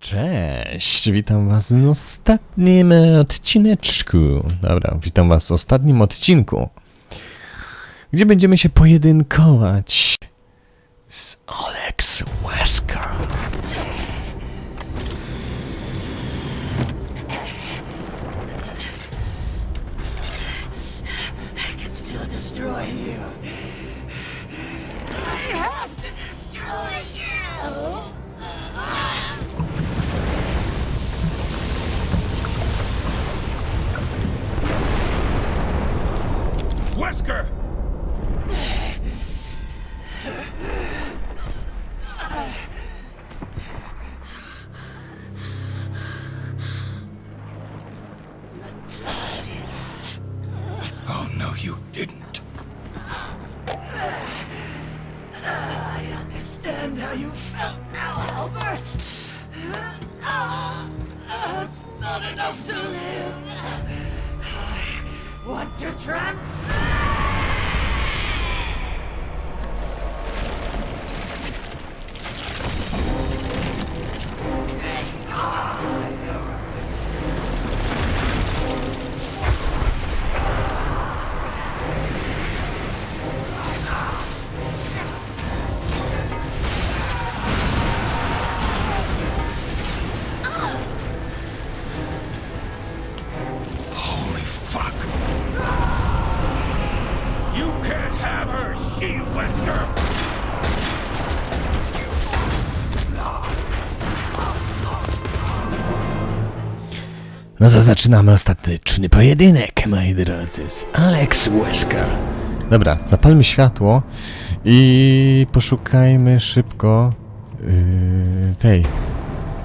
Cześć, witam was w ostatnim odcineczku. Dobra, witam was w ostatnim odcinku, gdzie będziemy się pojedynkować z Alex Wesker. Destroy you. I have to destroy you. Wesker! Ah, It's not enough to live. I want to transcend. No to zaczynamy ostateczny pojedynek, moi drodzy, z Alex Wesker. Dobra, zapalmy światło i poszukajmy szybko yy, tej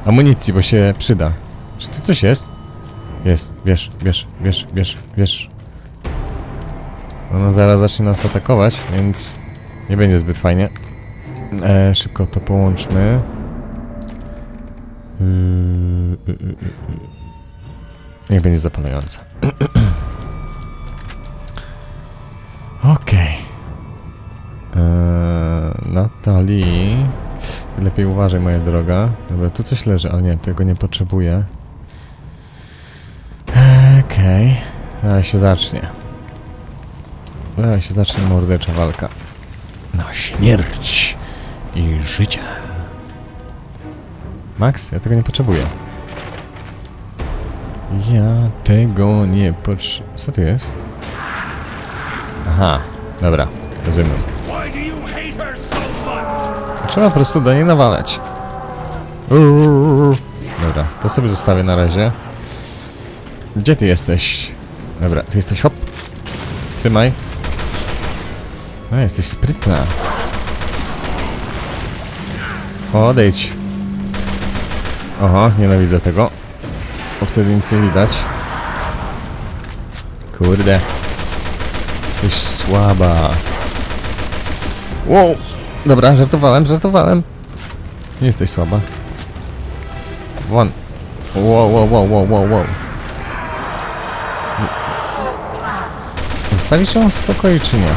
amunicji, bo się przyda. Czy tu coś jest? Jest, bierz, bierz, bierz, bierz, bierz. Ono zaraz zacznie nas atakować, więc nie będzie zbyt fajnie. E, szybko to połączmy. Yy, yy, yy, yy. Niech będzie zapalająca. Okej. Eee, Natalii. Lepiej uważaj, moja droga. Dobra, tu coś leży, ale nie, tego nie potrzebuję. Okej. Zaraz się zacznie. Zaraz się zacznie mordercza walka. Na śmierć i życie. Max, ja tego nie potrzebuję. Ja tego nie potrzebuję. Co to jest? Aha, dobra, rozumiem. Trzeba po prostu do niej nawalać. Uuu. Dobra, to sobie zostawię na razie. Gdzie ty jesteś? Dobra, ty jesteś hop. Trzymaj. No, jesteś sprytna. Odejdź. Oho, nienawidzę tego. Wtedy nic nie widać. Kurde. Jesteś słaba. Wow. Dobra, żartowałem, żartowałem. Nie jesteś słaba. Won. Wow, wow, wow, wow, wow, wow. Zostawisz ją w spokoju, czy nie?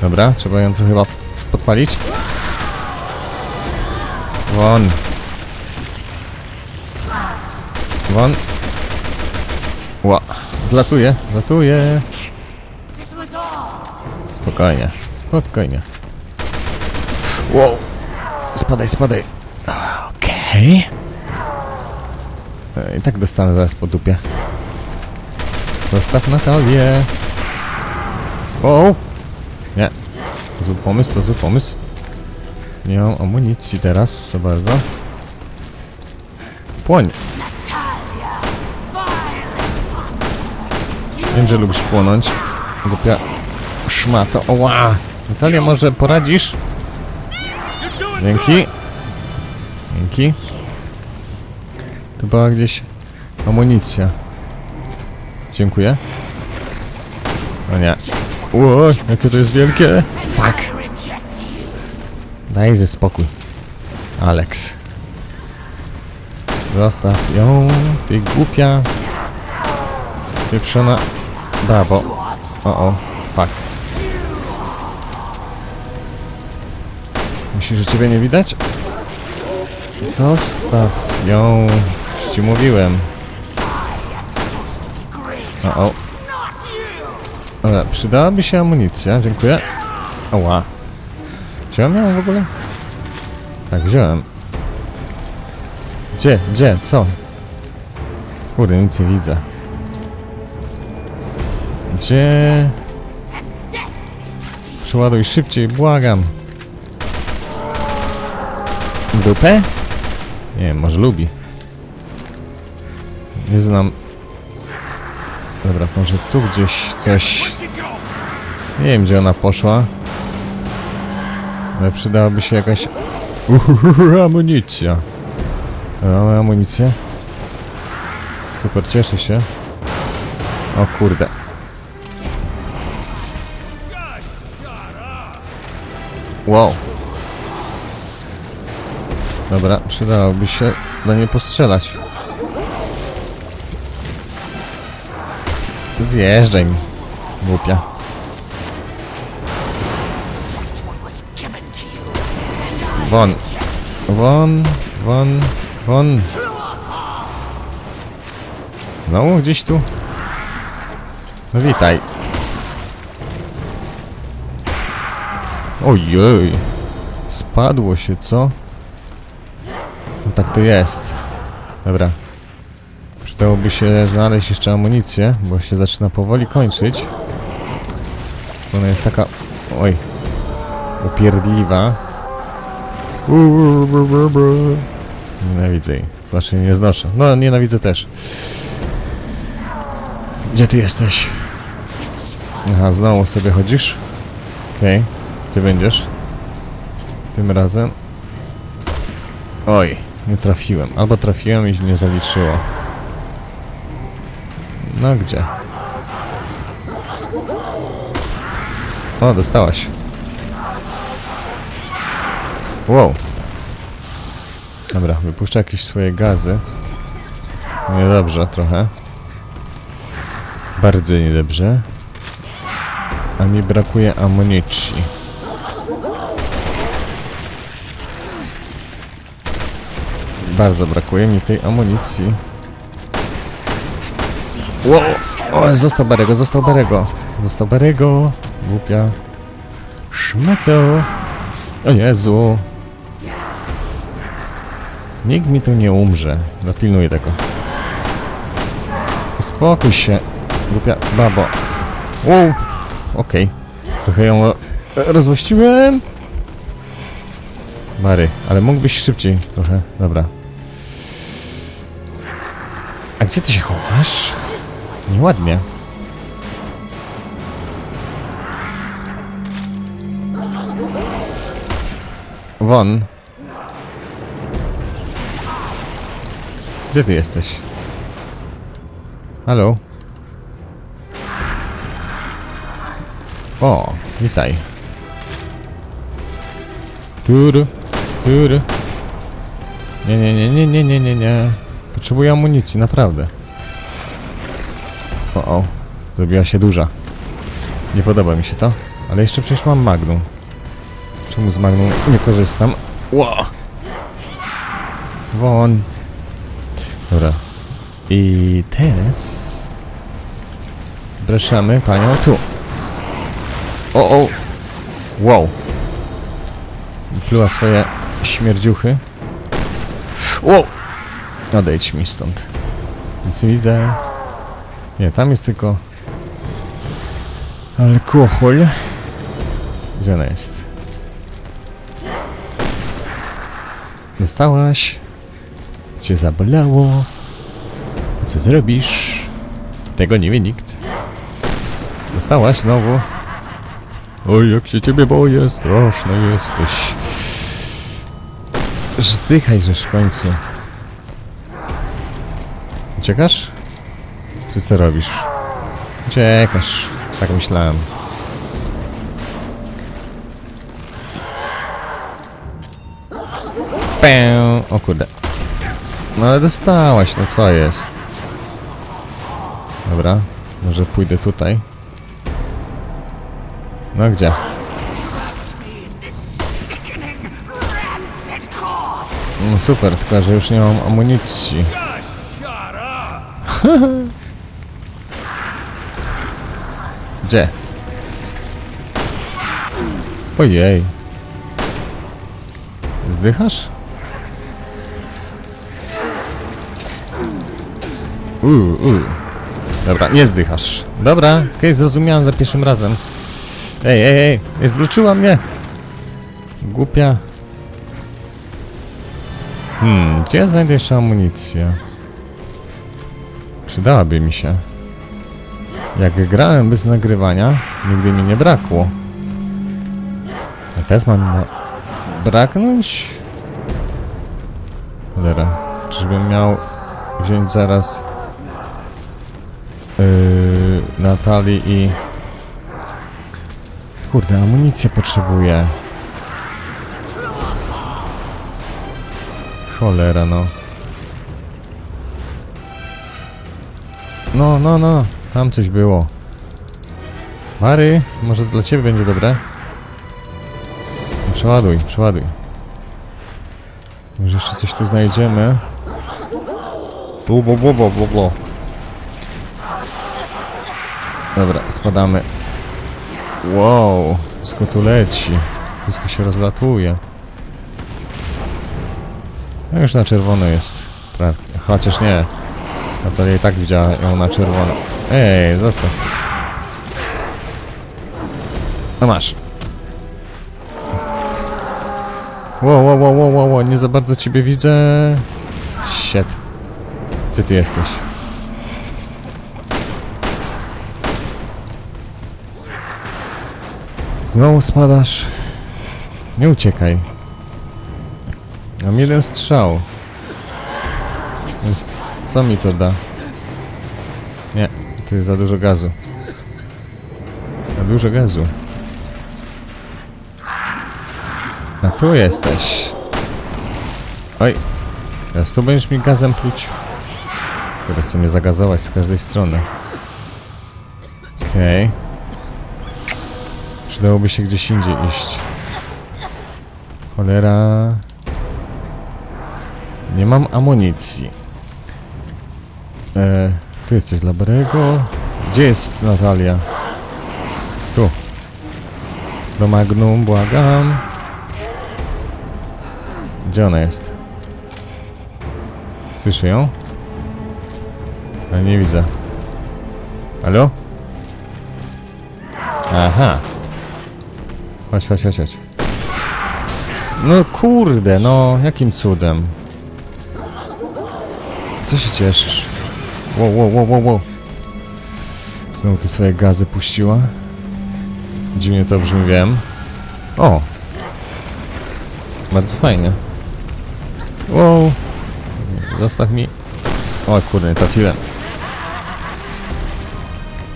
Dobra, trzeba ją tu chyba podpalić. Won. Won. Ła. Was all. Spokojnie, spokojnie. Wow. Spadaj, spadaj. Okej. E, I tak dostanę zaraz po dupie. Zostaw Natalię. Wow. Nie. Zły pomysł, to zły pomysł. Nie mam amunicji teraz, za bardzo. Płoń. Wiem, że lubisz płonąć. Głupia szmato. Oła! Natalia, może poradzisz? Dzięki. Dzięki. To była gdzieś amunicja. Dziękuję. O nie. Ło, jakie to jest wielkie. Fuck. Daj ze spokój. Alex. Zostaw ją, ty głupia. Pieprzona babo. O, o, fuck. Myślisz, że ciebie nie widać? Zostaw ją. Już ci mówiłem. O, o. Dobra, przydałaby się amunicja, dziękuję. Oła. Wziąłem ją w ogóle? Tak, wziąłem. Gdzie? Gdzie? Co? Kurde, nic nie widzę. Gdzie? Przeładuj szybciej, błagam. Dupę? Nie może lubi. Nie znam. Dobra, może tu gdzieś coś... Nie wiem, gdzie ona poszła. Ale przydałaby się jakaś... Uhuhu, amunicja. Mamy amunicję. Super, cieszę się. O kurde. Wow. Dobra, przydałoby się do niej postrzelać. Zjeżdżaj mi, głupia. Won. Won, won, won. Znowu gdzieś tu? No witaj. Ojej. Spadło się, co? No tak to jest. Dobra. Przydałoby się znaleźć jeszcze amunicję, bo się zaczyna powoli kończyć. Ona jest taka... Oj. Upierdliwa. Nienawidzę jej. Znaczy nie znoszę. No, nienawidzę też. Gdzie ty jesteś? Aha, znowu sobie chodzisz? Okej. Gdzie będziesz? Tym razem. Oj, nie trafiłem. Albo trafiłem i nie zaliczyło. No gdzie? O, dostałaś. Wow. Dobra, wypuszcza jakieś swoje gazy. Niedobrze trochę. Bardzo niedobrze. A mi brakuje amunicji. Bardzo brakuje mi tej amunicji. Wow. O, został Barego, został Barego. Został Barego. Głupia. Szmato. O Jezu. Nikt mi tu nie umrze. Dopilnuję tego. Uspokój się. Głupia babo. Wow. Okej. Trochę ją e, rozłościłem. Mary, ale mógłbyś szybciej trochę. Dobra. A gdzie ty się chowasz? Nieładnie. Won. Gdzie ty jesteś? Halo? O, witaj. Turu, turu. Nie, nie, nie, nie, nie, nie, nie, nie. Potrzebuję amunicji, naprawdę. O, o. Zrobiła się duża. Nie podoba mi się to. Ale jeszcze przecież mam Magnum. Czemu z Magnum nie korzystam? Ło! Won. Dobra. I teraz... Zapraszamy panią tu. O, o! Wow. Pluła swoje śmierdziuchy. Wow! Odejdź mi stąd. Nic nie widzę. Nie, tam jest tylko... Alkohol. Gdzie ona jest? Dostałaś. Cię zabolało. Co zrobisz? Tego nie wie nikt. Dostałaś znowu. Oj, jak się ciebie boję, straszny jesteś. Zdychaj, żeż w końcu. Uciekasz? Czy co robisz? Uciekasz. Tak myślałem. Pę. O kurde. No ale dostałaś, no co jest? Dobra, może pójdę tutaj. No gdzie? No super, tylko że już nie mam amunicji. Gdzie? Ojej. Zdychasz? Uuu, uuu. Dobra, nie zdychasz. Dobra, okej, zrozumiałem za pierwszym razem. Ej, ej, ej, ej zbloczyła mnie. Głupia. Hmm, gdzie znajdę jeszcze amunicję? Przydałaby mi się. Jak grałem bez nagrywania, nigdy mi nie brakło. A teraz mam braknąć? Cholera. Czyżbym miał wziąć zaraz yy, Natalii i... Kurde, amunicję potrzebuję. Cholera, no. No, no, no. Tam coś było. Mary, może dla ciebie będzie dobre? Przeładuj, przeładuj. Może jeszcze coś tu znajdziemy. Bu, bu, bu, bu, bu. Dobra, spadamy. Wow, wszystko tu leci. Wszystko się rozlatuje. No już na czerwono jest. Chociaż nie. Natalia i tak widziała ją na czerwono. Ej, zostaw. No masz. Wow, wow, wow, wow, wow, nie za bardzo ciebie widzę. Shit. Gdzie ty jesteś? Znowu spadasz. Nie uciekaj. Mam jeden strzał. Więc co mi to da? Nie, tu jest za dużo gazu. Za dużo gazu. A tu jesteś. Oj. Teraz tu będziesz mi gazem pluć. Który chce mnie zagazować z każdej strony. Okej. Przydałoby się gdzieś indziej iść. Cholera. Nie mam amunicji. E, tu jest coś dla. Gdzie jest Natalia? Tu. Do Magnum, błagam. Gdzie ona jest? Słyszę ją? Ale nie widzę. Halo? Aha. Chodź, chodź, chodź, chodź. No kurde, no jakim cudem? Co się cieszysz? Wow, wow, wow, wow, wow. Znowu te swoje gazy puściła. Dziwnie to brzmi, wiem. O! Bardzo fajnie. Wow! Zostaw mi. O kurde, nie trafiłem.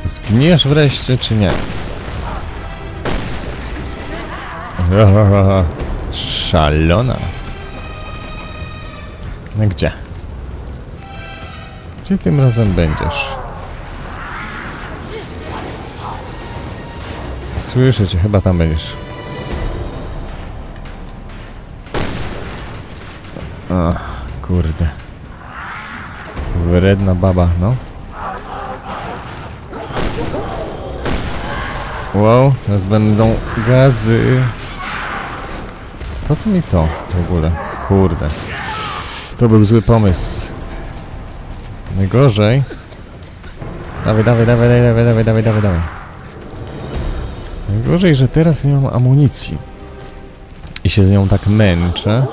Zgniesz wreszcie, czy nie? Szalona. No gdzie? Gdzie tym razem będziesz? Słyszę cię, chyba tam będziesz. Ach, kurde. Wredna baba, no. Wow, teraz będą gazy. Po co mi to w ogóle? Kurde. To był zły pomysł. Najgorzej. Dawaj, dawaj, dawaj, dawaj, dawaj, dawaj, dawaj, dawaj. Najgorzej, że teraz nie mam amunicji. I się z nią tak męczę.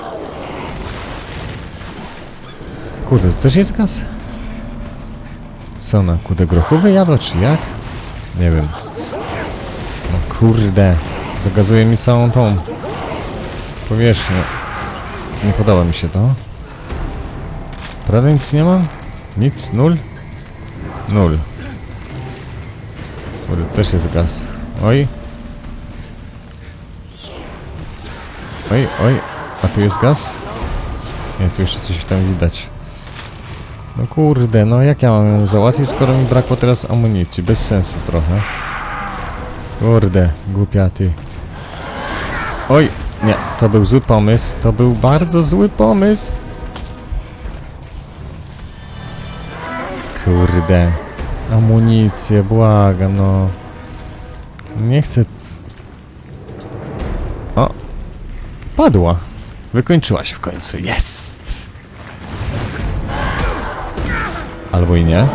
Kurde, to też jest gaz? Co ona, kurde, grochowy jadła, czy jak? Nie wiem. No kurde, zagazuje mi całą tą powierzchnię. Nie podoba mi się to. Prawie nic nie mam? Nic? Nul? Nul. Kurde, też jest gaz. Oj. Oj, oj. A tu jest gaz? Nie, tu jeszcze coś tam widać. No kurde, no jak ja mam ją załatwić, skoro mi brakło teraz amunicji? Bez sensu trochę. Kurde, głupiaty. Oj, nie, to był zły pomysł. To był bardzo zły pomysł. Kurde. Amunicję, błagam, no. Nie chcę... O! Padła. Wykończyła się w końcu. Jest! Albo i nie.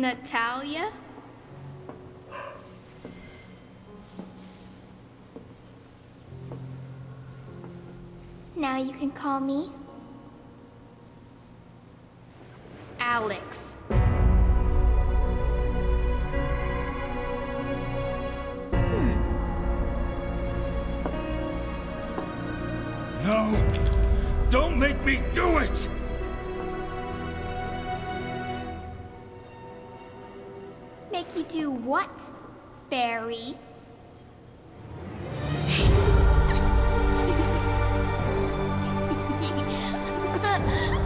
Natalia? Now you can call me Alex. Ah!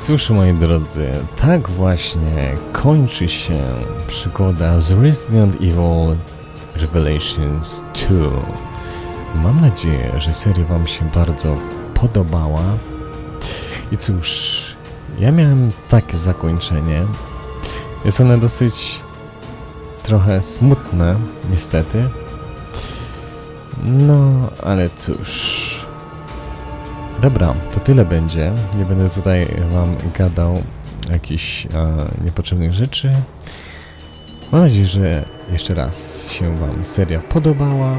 Cóż, moi drodzy, tak właśnie kończy się przygoda z Resident Evil Revelations 2. Mam nadzieję, że seria Wam się bardzo podobała. I cóż, ja miałem takie zakończenie. Jest one dosyć trochę smutne, niestety. No, ale cóż. Dobra, to tyle będzie. Nie będę tutaj wam gadał jakichś e, niepotrzebnych rzeczy. Mam nadzieję, że jeszcze raz się wam seria podobała.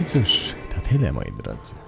I cóż, to tyle moi drodzy.